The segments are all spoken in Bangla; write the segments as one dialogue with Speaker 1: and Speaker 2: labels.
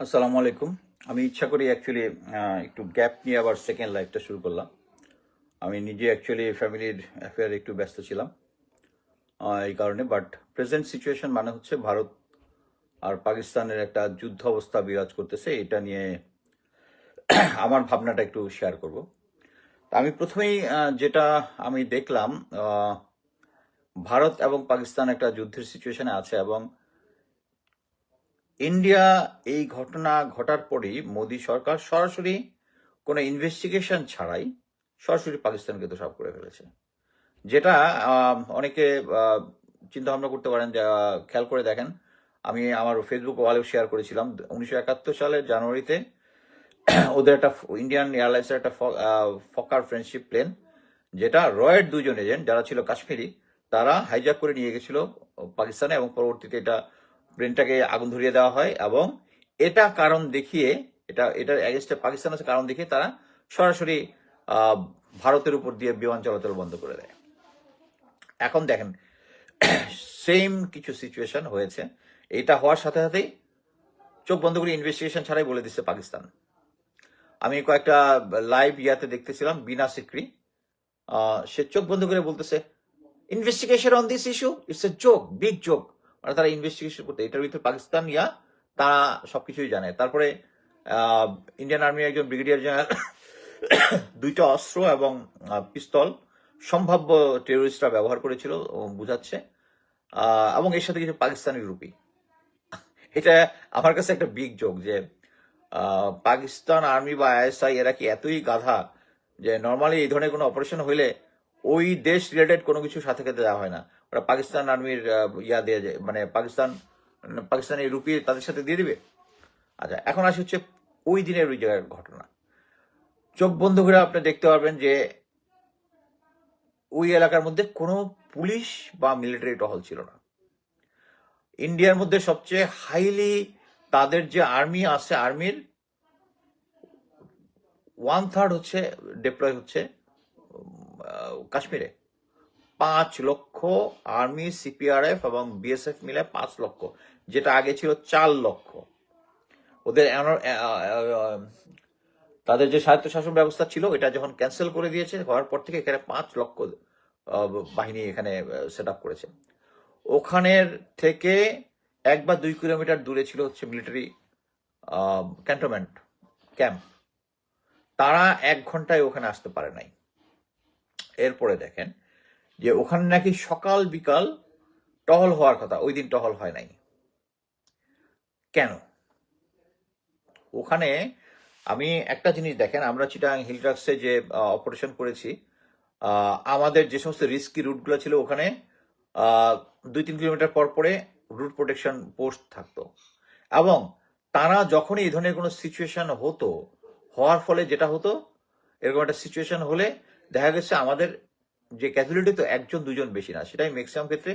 Speaker 1: আসসালামু আলাইকুম। আমি ইচ্ছা করি অ্যাকচুয়ালি একটু গ্যাপ নিয়ে আবার সেকেন্ড লাইফটা শুরু করলাম। আমি নিজে অ্যাকচুয়ালি ফ্যামিলির অ্যাফেয়ারে একটু ব্যস্ত ছিলাম এই কারণে বাট প্রেজেন্ট সিচুয়েশন মানে হচ্ছে ভারত আর পাকিস্তানের একটা যুদ্ধ অবস্থা বিরাজ করতেছে, এটা নিয়ে আমার ভাবনাটা একটু শেয়ার করব। তা আমি প্রথমেই যেটা আমি দেখলাম ভারত এবং পাকিস্তান একটা যুদ্ধের সিচুয়েশনে আছে এবং ইন্ডিয়া এই ঘটনা ঘটার পরেই মোদী সরকার সরাসরি কোনো ইনভেস্টিগেশন ছাড়াই সরাসরি পাকিস্তানকে দোষারোপ করে ফেলেছে। যেটা অনেকে চিন্তা ভাবনা করতে পারেন যা খেয়াল করে দেখেন, আমি আমার ফেসবুক ওয়ালেও শেয়ার করেছিলাম। উনিশশো একাত্তর সালের জানুয়ারিতে ওদের একটা ইন্ডিয়ান এয়ারলাইন্সের একটা ফকার ফ্রেন্ডশিপ প্লেন যেটা রয়ের দুজন এজেন্ট যারা ছিল কাশ্মীরি, তারা হাইজ্যাক করে নিয়ে গেছিল পাকিস্তানে এবং পরবর্তীতে এটা প্লেনটাকে আগুন ধরিয়ে দেওয়া হয় এবং এটা কারণ দেখিয়ে, এটা, এটার পাকিস্তান আছে কারণ দেখিয়ে তারা সরাসরি ভারতের উপর দিয়ে বিমান চলাচল বন্ধ করে দেয়। এখন দেখেন সেম কিছু সিচুয়েশন হয়েছে। এটা হওয়ার সাথে সাথেই চোখ বন্ধ করে ইনভেস্টিগেশন ছাড়াই বলে দিচ্ছে পাকিস্তান। আমি কয়েকটা লাইভ ইয়াতে দেখতেছিলাম, বিনা সিক্রি। সে চোখ বন্ধ করে বলতেছে investigation on this issue it's a joke big joke মানে তারা ইনভেস্টিগেশন করতে। এটার ভিতরে পাকিস্তান ইয়া, তারা সবকিছুই জানে। তারপরে ইন্ডিয়ান আর্মির একজন ব্রিগেডিয়ার জেনারেল দুইটা অস্ত্র এবং পিস্তল সম্ভাব্য টেরোরিস্টরা ব্যবহার করেছিল বুঝাচ্ছে। এবং এর সাথে কিছু পাকিস্তানি রুপি। এটা আমার কাছে একটা বিগ যোগ যে পাকিস্তান আর্মি বা আইএসআই এরা কি এতই গাধা যে নর্মালি এই ধরনের কোনো অপারেশন হইলে ওই দেশ রিলেটেড কোনো কিছু সাথে খেতে দেওয়া হয় না। ওরা পাকিস্তান আর্মির ইয়া দিয়ে যায় মানে পাকিস্তান, পাকিস্তানি রুপি তাদের সাথে দিয়ে দিবে? আচ্ছা এখন আসে হচ্ছে ওই দিনের ওই জায়গার ঘটনা। চোখ বন্ধ করে আপনি দেখতে পারবেন যে ওই এলাকার মধ্যে কোনো পুলিশ বা মিলিটারি টহল ছিল না। ইন্ডিয়ার মধ্যে সবচেয়ে হাইলি তাদের যে আর্মি আছে, আর্মির ওয়ান থার্ড হচ্ছে ডিপ্লয় হচ্ছে কাশ্মীরে। পাঁচ লক্ষ আর্মি সিপিআরএফ এবং বিএসএফ মিলে পাঁচ লক্ষ, যেটা আগে ছিল চার লক্ষ। ওদের তাদের যে স্বায়ত্তশাসন ব্যবস্থা ছিল, এটা যখন ক্যান্সেল করে দিয়েছে, হওয়ার পর থেকে এখানে পাঁচ লক্ষ বাহিনী এখানে সেট আপ করেছে। ওখানের থেকে এক বা দুই কিলোমিটার দূরে ছিল হচ্ছে মিলিটারি ক্যান্টনমেন্ট, ক্যাম্প। তারা এক ঘন্টায় ওখানে আসতে পারে নাই। এরপরে দেখেন যে ওখানে নাকি সকাল বিকাল টহল হওয়ার কথা, ওই দিন টহল হয় নাই। কেন? ওখানে আমি একটা জিনিস দেখেন, আমরা চিটাং হিলট্রাক্সে যে অপারেশন করেছি আমাদের যে সমস্ত রিস্কি রুটগুলো ছিল ওখানে দুই তিন কিলোমিটার পর পরে রুট প্রোটেকশন পোস্ট থাকতো। এবং তারা যখনই এই ধরনের কোনো সিচুয়েশন হতো, হওয়ার ফলে যেটা হতো, এরকম একটা সিচুয়েশন হলে দেখা গেছে আমাদের যে ক্যাজুয়ালিটি তো একজন, দুজন বেশি না, সেটাই ম্যাক্সিমাম ক্ষেত্রে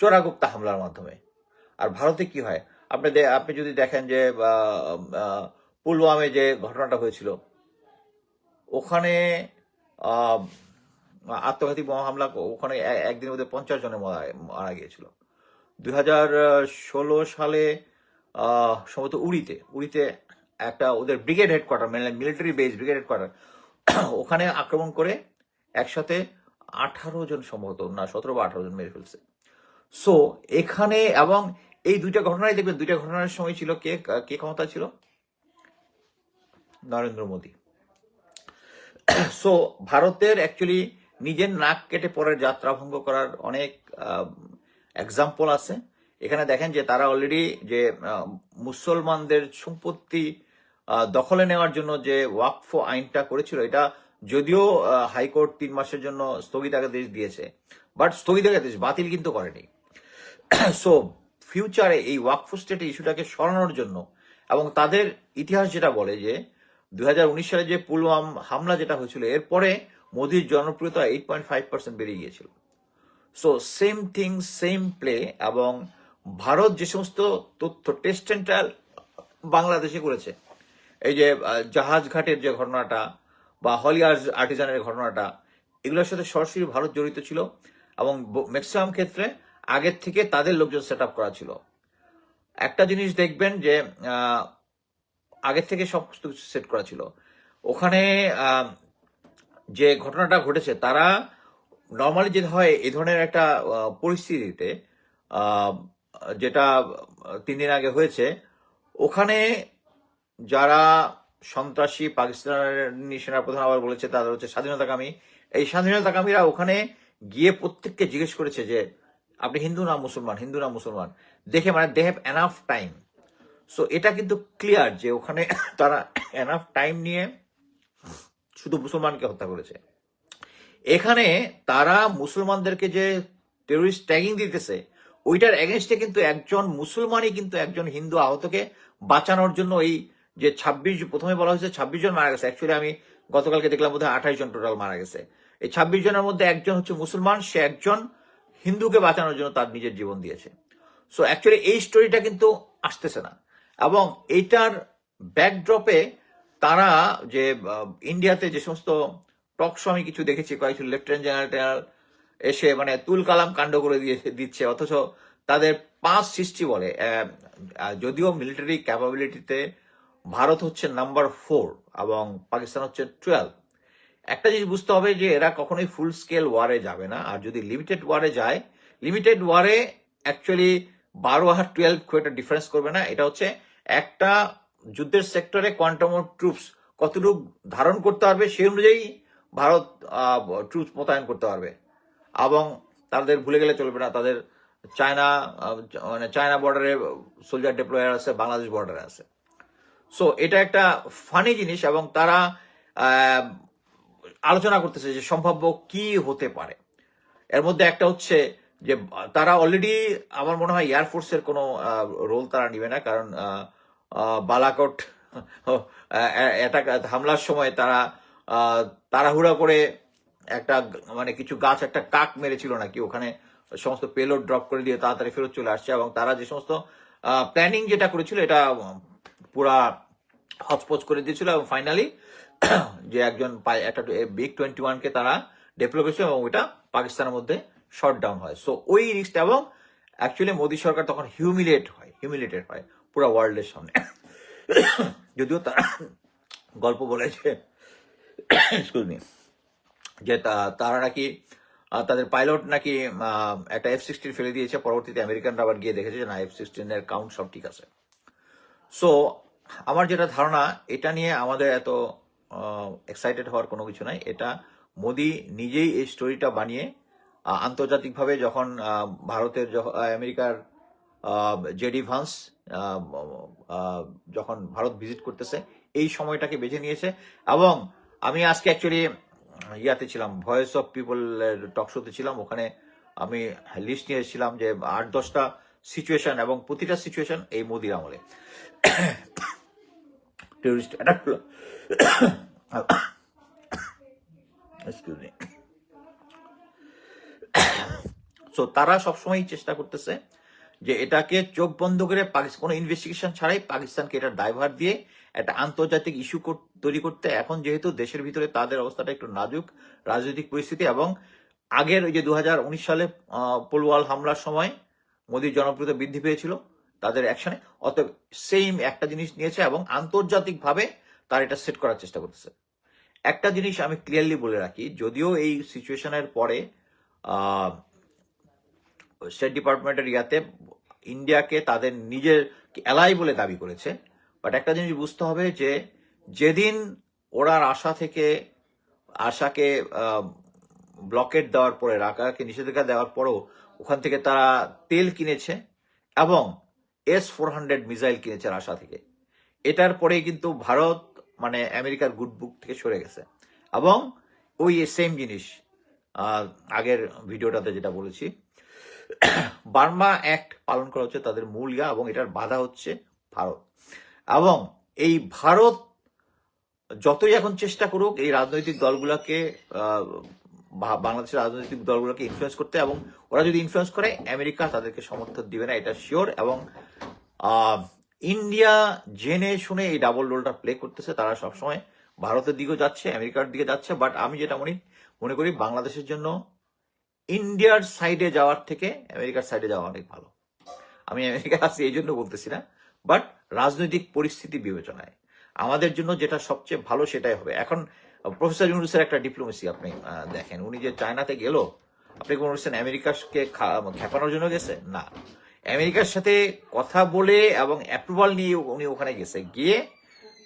Speaker 1: চোরাগুপ্তা হামলার মাধ্যমে। আর ভারতে কি হয়? আপনি আপনি যদি দেখেন যে পুলওয়ামে যে ঘটনাটা হয়েছিল, ওখানে আত্মঘাতী বোমা হামলা, ওখানে একদিনের মধ্যে পঞ্চাশ জনের মারা গিয়েছিল। দুই হাজার ষোলো সালে সম্ভবত উড়িতে উড়িতে একটা ওদের ব্রিগেড হেডকোয়ার্টার মানে মিলিটারি বেস ব্রিগেড হেডকোয়ার্টার, ওখানে আক্রমণ করে একসাথে আঠারো জন সম্ভবত, না, সতেরো বা আঠারো জন মেরে ফেলছে। সো এখানে এবং এই দুইটা ঘটনায় দেখবেন, দুইটা ঘটনার সময় ছিল কে কে ক্ষমতা ছিল? নরেন্দ্র মোদী। সো ভারতের অ্যাকচুয়ালি নিজের নাক কেটে পরের যাত্রা ভঙ্গ করার অনেক এক্সাম্পল আছে। এখানে দেখেন যে তারা অলরেডি যে মুসলমানদের সম্পত্তি দখলে নেওয়ার জন্য যে ওয়াকফ আইনটা করেছিল, এটা যদিও হাইকোর্ট তিন মাসের জন্য স্থগিতাদেশ দিয়েছে বাট স্থগিতাদেশ বাতিল কিন্তু করেনি। সো ফিউচারে এই ওয়াকফ স্টেট ইস্যুটাকে সরানোর জন্য এবং তাদের ইতিহাস যেটা বলে যে, দুই হাজার উনিশ সালে যে পুলওয়াম হামলা যেটা হয়েছিল, এরপরে মোদির জনপ্রিয়তা এইট পয়েন্ট ফাইভ পার্সেন্ট বেড়ে গিয়েছিল। So same thing same play এবং ভারত যে সমস্ত তথ্য টেস্ট এন্ড ট্রায়াল বাংলাদেশে করেছে। এই যে জাহাজ ঘাটের যে ঘটনাটা বা হলিয়ার্স আর্টিজানের ঘটনাটা, এগুলোর সাথে সরাসরি ভারত জড়িত ছিল এবং ম্যাক্সিমাম ক্ষেত্রে আগের থেকে তাদের লোকজন সেট করা ছিল। একটা জিনিস দেখবেন যে আগের থেকে সমস্ত কিছু সেট করা ছিল। ওখানে যে ঘটনাটা ঘটেছে, তারা নর্মালি যেটা হয় এই ধরনের একটা পরিস্থিতিতে যেটা তিন দিন আগে হয়েছে, ওখানে যারা সন্ত্রাসী পাকিস্তানি সেনাপ্রধান আবার বলেছে তাদের হচ্ছে স্বাধীনতাকামী। এই স্বাধীনতাকামীরা ওখানে গিয়ে প্রত্যেককে জিজ্ঞেস করেছে যে, আপনি হিন্দু না মুসলমান? হিন্দু না মুসলমান? দেখে মানে they have enough time so এটা কিন্তু ক্লিয়ার যে ওখানে তারা এনাফ টাইম নিয়ে শুধু মুসলমানকে হত্যা করেছে। এখানে তারা মুসলমানদেরকে যে টেরোরিস্ট ট্যাগিং দিতেছে, ওইটার এগেনস্টে কিন্তু একজন মুসলমানই কিন্তু একজন হিন্দু আহতকে বাঁচানোর জন্য এই যে ছাব্বিশ, প্রথমে বলা হয়েছে ছাব্বিশ জন মারা গেছে। অ্যাকচুয়ালি আমি গতকালকে দেখলাম বোধহয় আঠাশ জন টোটাল মারা গেছে। এই ছাব্বিশ জনের মধ্যে একজন হচ্ছে মুসলমান, সে একজন হিন্দুকে বাঁচানোর জন্য তার নিজের জীবন দিয়েছে। সো অ্যাকচুয়ালি এই স্টোরিটা কিন্তু আসতেছে না। এবং এইটার ব্যাকড্রপে তারা যে ইন্ডিয়াতে যে সমস্ত টক আমি কিছু দেখেছি, কয়েকজন লেফটেন্যান্ট জেনারেল এসে মানে তুল কালাম কাণ্ড করে দিয়ে দিচ্ছে, অথচ তাদের পাঁচ সৃষ্টি বলে যদিও মিলিটারি ক্যাপাবিলিটিতে ভারত হচ্ছে নাম্বার ফোর এবং পাকিস্তান হচ্ছে টুয়েলভ একটা জিনিস বুঝতে হবে যে এরা কখনোই ফুল স্কেল ওয়ারে যাবে না। আর যদি লিমিটেড ওয়ারে যায় লিমিটেড ওয়ারে অ্যাকচুয়ালি বারো আর টুয়েলভ খুব একটা ডিফারেন্স করবে না। এটা হচ্ছে একটা যুদ্ধের সেক্টরে কোয়ান্টাম ট্রুপস কতটুকু ধারণ করতে পারবে, সেই অনুযায়ী ভারত ট্রুপস মোতায়েন করতে পারবে। এবং তাদের ভুলে গেলে চলবে না। তাদের চায়না মানে চায়না বর্ডারে সোলজার ডিপ্লয়ার আছে, বাংলাদেশ বর্ডারে আছে। সো এটা একটা ফানি জিনিস এবং তারা আলোচনা করতেছে যে সম্ভাব্য কি হতে পারে। এর মধ্যে একটা হচ্ছে যে তারা অলরেডি আমার মনে হয় এয়ারফোর্সের কোনো রোল তারা নিবে না কারণ বালাকোট এটা হামলার সময় তারা তাড়াহুড়া করে একটা মানে কিছু গাছ, একটা কাক মেরেছিল নাকি, ওখানে সমস্ত পেলোড ড্রপ করে দিয়ে তাড়াতাড়ি ফেরত চলে আসছে এবং তারা যে সমস্ত প্ল্যানিং যেটা করেছিল, এটা পুরা হচপচ করে দিয়েছিল এবং ফাইনালি যে একজন একটা বিগ টোয়েন্টি ওয়ানকে তারা ডেভেলপ করেছিল এবং ওইটা পাকিস্তানের মধ্যে শর্ট ডাউন হয়। সো ওই রিস্কটা এবং অ্যাকচুয়ালি মোদী সরকার তখন হিউমিলেট হয় হিউমিলেটেড হয় পুরো ওয়ার্ল্ডের সামনে। যদিও তারা গল্প বলেছে যে তারা নাকি তাদের পাইলট নাকি একটা এফ সিক্সটিন ফেলে দিয়েছে। পরবর্তীতে আমেরিকানরা আবার গিয়ে দেখেছে যে না এফ সিক্সটিনের কাউন্ট সব ঠিক আছে। সো আমার যেটা ধারণা, এটা নিয়ে আমাদের এত এক্সাইটেড হওয়ার কোনো কিছু নাই। এটা মোদি নিজেই এই স্টোরিটা বানিয়ে আন্তর্জাতিকভাবে যখন ভারতের আমেরিকার জেডি ভান্স যখন ভারত ভিজিট করতেছে, এই সময়টাকে বেছে নিয়েছে। এবং আমি আজকে অ্যাকচুয়ালি ইয়াতে ছিলাম ভয়েস অফ পিপলের টক শোতে ছিলাম। ওখানে আমি লিস্ট নিয়ে এসেছিলাম যে আট, দশটা সিচুয়েশন এবং প্রতিটা সিচুয়েশন এই মোদির আমলে। টেররিস্ট অ্যাটাক মি সো তারা সবসময় চেষ্টা করতেছে যে এটাকে চোখ বন্ধ করে পাকিস্তান কোনো ইনভেস্টিগেশন ছাড়াই পাকিস্তানকে এটা ড্রাইভার দিয়ে একটা আন্তর্জাতিক ইস্যু তৈরি করতে। এখন যেহেতু দেশের ভিতরে তাদের অবস্থাটা একটু নাজুক রাজনৈতিক পরিস্থিতি এবং আগের ওই যে দু হাজার উনিশ সালে পুলওয়াল হামলার সময় মোদীর জনপ্রিয়তা বৃদ্ধি পেয়েছিল তাদের অ্যাকশনে অতএব সেম একটা জিনিস নিয়েছে এবং আন্তর্জাতিকভাবে তার এটা সেট করার চেষ্টা করতেছে। একটা জিনিস আমি ক্লিয়ারলি বলে রাখি, যদিও এই সিচুয়েশনের পরে স্টেট ডিপার্টমেন্টের ইয়াতে ইন্ডিয়াকে তাদের নিজের এলাই বলে দাবি করেছে। বাট একটা জিনিস বুঝতে হবে যে, যেদিন ওরার আশা থেকে, আশাকে ব্লকেট দেওয়ার পরে, রাকাকে নিষেধাজ্ঞা দেওয়ার পরও ওখান থেকে তারা তেল কিনেছে এবং এস ফোর হান্ড্রেড মিসাইল কিনেছে রাশা থেকে। এটার পরেই কিন্তু ভারত মানে আমেরিকার গুড বুক থেকে সরে গেছে। এবং ওই সেম জিনিস আগের ভিডিওটাতে যেটা বলেছি। বার্মা অ্যাক্ট পালন করা হচ্ছে তাদের মূল ইয়া এবং এটার বাধা হচ্ছে ভারত। এবং এই ভারত যতই এখন চেষ্টা করুক, এই রাজনৈতিক দলগুলোকে বাংলাদেশের রাজনৈতিক দলগুলোকে ইনফ্লুয়েন্স করতে এবং ওরা যদি ইনফ্লুয়েন্স করে, আমেরিকা তাদেরকে সমর্থন দিবে না, এটা শিওর এবং ইন্ডিয়া জেনে শুনে এই ডাবল রোলটা প্লে করতেছে। তারা সবসময় ভারতের দিকেও যাচ্ছে, আমেরিকার দিকে যাচ্ছে বাট আমি যেটা মনে মনে করি বাংলাদেশের জন্য ইন্ডিয়ার সাইডে যাওয়ার থেকে আমেরিকার সাইডে যাওয়া অনেক ভালো। আমি আমেরিকা আছি, এই জন্য বলতেছি না বাট রাজনৈতিক পরিস্থিতি বিবেচনায়। আমাদের জন্য যেটা সবচেয়ে ভালো সেটাই হবে। এখন প্রফেসর ইউনুসের একটা ডিপ্লোমেসি আপনি দেখেন। উনি যে চায়নাতে গেল, আপনি কি মনে হচ্ছেন আমেরিকাকে খেপানোর জন্য গেছে? না। আমেরিকার সাথে কথা বলে এবং অ্যাপ্রুভাল নিয়ে উনি ওখানে গেছে। গিয়ে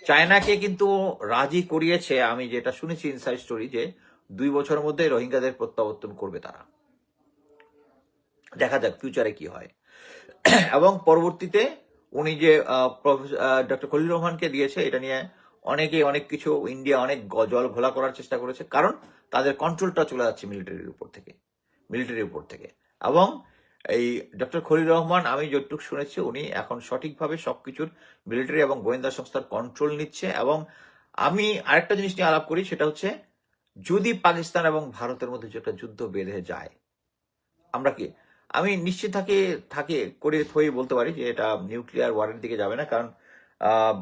Speaker 1: চায়নাকে কিন্তু রাজি করিয়েছে। আমি যেটা শুনেছি ইনসাইড স্টোরি যে দুই বছরের মধ্যে রোহিঙ্গাদের প্রত্যাবর্তন করবে তারা। দেখা যাক ফিউচারে কি হয়। এবং পরবর্তীতে উনি যে ডক্টর খলিল রহমানকে দিয়েছে, এটা নিয়ে অনেকে অনেক কিছু ইন্ডিয়া অনেক জল ঘোলা করার চেষ্টা করেছে। কারণ তাদের কন্ট্রোলটা চলে যাচ্ছে মিলিটারির উপর থেকে মিলিটারির উপর থেকে। এবং এই ডক্টর খলিল রহমান, আমি যতটুকু শুনেছি, উনি এখন সঠিকভাবে সবকিছুর মিলিটারি এবং গোয়েন্দা সংস্থার কন্ট্রোল নিচ্ছে। এবং আমি আরেকটা জিনিস নিয়ে আলাপ করি, সেটা হচ্ছে, যদি পাকিস্তান এবং ভারতের মধ্যে একটা যুদ্ধ বেঁধে যায়, আমরা কি, আমি নিশ্চিত থাকে থাকে করে থয়ে বলতে পারি যে এটা নিউক্লিয়ার ওয়ারের দিকে যাবে না। কারণ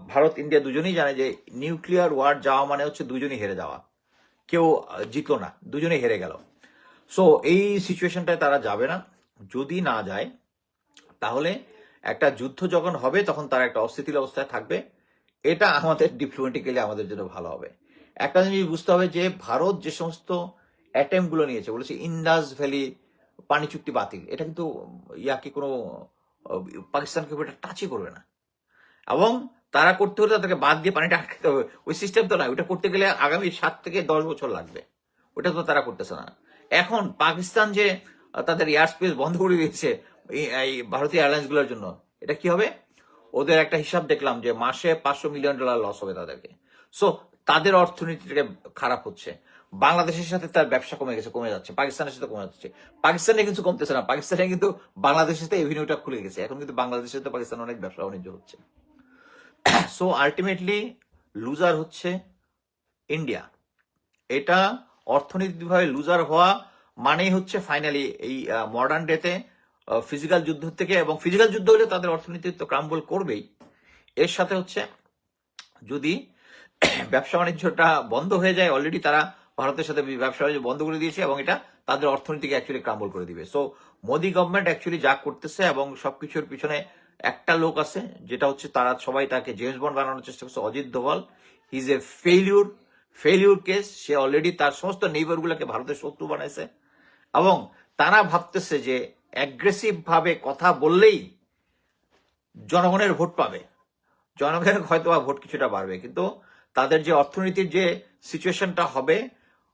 Speaker 1: ভারত, ইন্ডিয়া দুজনেই জানে যে নিউক্লিয়ার ওয়ার যাওয়া মানে হচ্ছে দুজনেই হেরে যাওয়া। কেউ জিতলো না, দুজনেই হেরে গেল। সো এই সিচুয়েশনটায় তারা যাবে না। যদি না যায়, তাহলে একটা যুদ্ধ যখন হবে, তখন তারা একটা অস্থিতিল অবস্থায় থাকবে। এটা আমাদের ডিপ্লোমেটিক্যালি আমাদের জন্য ভালো হবে। একটা জিনিস বুঝতে হবে যে, ভারত যে সমস্ত অ্যাটেম্পগুলো নিয়েছে, বলেছে ইন্দাস ভ্যালি পানি চুক্তি বাতিল, এটা কিন্তু ইয়াকে কোনো পাকিস্তানকে টাচই করবে না। এবং তারা করতে হলে তাদেরকে বাদ দিয়ে পানিটা আটকাতে হবে। ওই সিস্টেম তো নয় ওটা করতে গেলে আগামী সাত থেকে দশ বছর লাগবে। ওটা তো তারা করতেছে না। এখন পাকিস্তান যে তাদের এয়ার স্পেস বন্ধ করে দিয়েছে, এই- ভারতীয় এয়ারলাইন্সগুলোর জন্য, এটা কি হবে? ওদের একটা হিসাব দেখলাম যে মাসে পাঁচশো মিলিয়ন ডলার লস হবে তাদেরকে। সো তাদের অর্থনীতিটা খারাপ হচ্ছে। বাংলাদেশের সাথে তার ব্যবসা কমে গেছে, কমে যাচ্ছে। পাকিস্তানের সাথে কমে যাচ্ছে। পাকিস্তানে কিন্তু কমতেছে না। পাকিস্তানে কিন্তু বাংলাদেশের সাথে এভিনিউটা খুলে গেছে। এখন কিন্তু বাংলাদেশের সাথে পাকিস্তান অনেক ব্যবসা বাণিজ্য হচ্ছে। সো আলটিমেটলি লুজার হচ্ছে ইন্ডিয়া এটা অর্থনৈতিকভাবে লুজার হওয়া মানেই হচ্ছে ফাইনালি এই মডার্ন ডেতে ফিজিক্যাল যুদ্ধ থেকে এবং ফিজিক্যাল যুদ্ধ হলে তাদের অর্থনীতি তো ক্রাম্বল করবেই। এর সাথে হচ্ছে, যদি ব্যবসা বাণিজ্যটা বন্ধ হয়ে যায় অলরেডি তারা ভারতের সাথে ব্যবসা বাণিজ্য বন্ধ করে দিয়েছে এবং এটা তাদের অর্থনীতিকে অ্যাকচুয়ালি ক্রাম্বল করে দিবে। সো মোদি গভর্নমেন্ট অ্যাকচুয়ালি যা করতেছে এবং সবকিছুর পিছনে একটা লোক আছে, যেটা হচ্ছে তারা সবাই তাকে জেমস বন্ড বানানোর চেষ্টা করছে, Ajit Doval. Is a failure failure case say already তার সমস্ত নেইবার গুলাকে ভারতের শত্রু বানাইছে। এবং তারা ভাবতেছে যে অ্যাগ্রেসিভ ভাবে কথা বললেই জনগণের ভোট পাবে। জনগণের হয়তো ভোট কিছুটা বাড়বে, কিন্তু তাদের যে অর্থনীতির যে সিচুয়েশনটা হবে,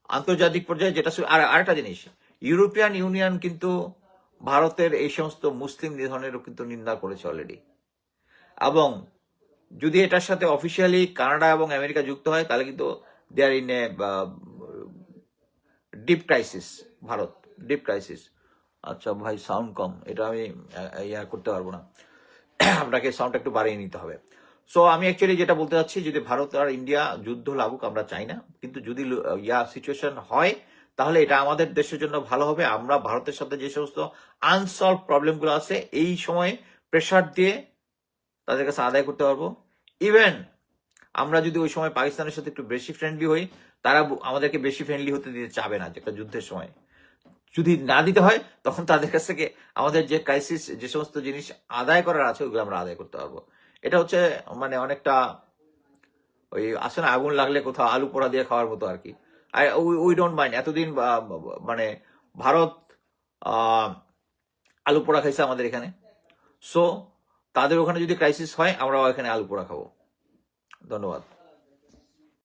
Speaker 1: আন্তর্জাতিক পর্যায়ে যেটা আর আরেকটা জিনিস ইউরোপিয়ান ইউনিয়ন কিন্তু ভারতের এই সমস্ত মুসলিম নিধনেরও কিন্তু নিন্দা করেছে অলরেডি এবং যদি এটার সাথে অফিসিয়ালি কানাডা এবং আমেরিকা যুক্ত হয়, তাহলে কিন্তু there in a deep crisis Bharat deep crisis আচ্ছা ভাই সাউন্ড কম, এটা আমি ইয়া করতে পারব না। আপনাকে সাউন্ডটা একটু বাড়িয়ে নিতে হবে। সো আমি অ্যাকচুয়ালি যেটা বলতে চাচ্ছি, যদি ভারত আর ইন্ডিয়া যুদ্ধ লাগুক, আমরা চাই না। কিন্তু যদি ইয়া সিচুয়েশন হয় তাহলে এটা আমাদের দেশের জন্য ভালো হবে। আমরা ভারতের সাথে যে সমস্ত আনসলভ প্রবলেমগুলো আছে, এই সময়ে প্রেশার দিয়ে তাদের কাছে আদায় করতে পারব। ইভেন আমরা যদি ওই সময় পাকিস্তানের সাথে একটু বেশি ফ্রেন্ডলি হই, তারা আমাদেরকে বেশি ফ্রেন্ডলি হতে দিতে চাবে না যেটা যুদ্ধের সময়। যদি না দিতে হয়, তখন তাদের কাছ থেকে আমাদের যে ক্রাইসিস যে সমস্ত জিনিস আদায় করার আছে ওইগুলো আমরা আদায় করতে পারব। এটা হচ্ছে মানে অনেকটা ওই আসে না, আগুন লাগলে কোথাও আলু পোড়া দিয়ে খাওয়ার মতো আর কি। উই ডোন্ট মাইন্ড এতদিন মানে ভারত আলু পোড়া খাইছে আমাদের এখানে। সো তাদের ওখানে যদি ক্রাইসিস হয়, আমরাও এখানে আলু পোড়া খাব। ধন্যবাদ।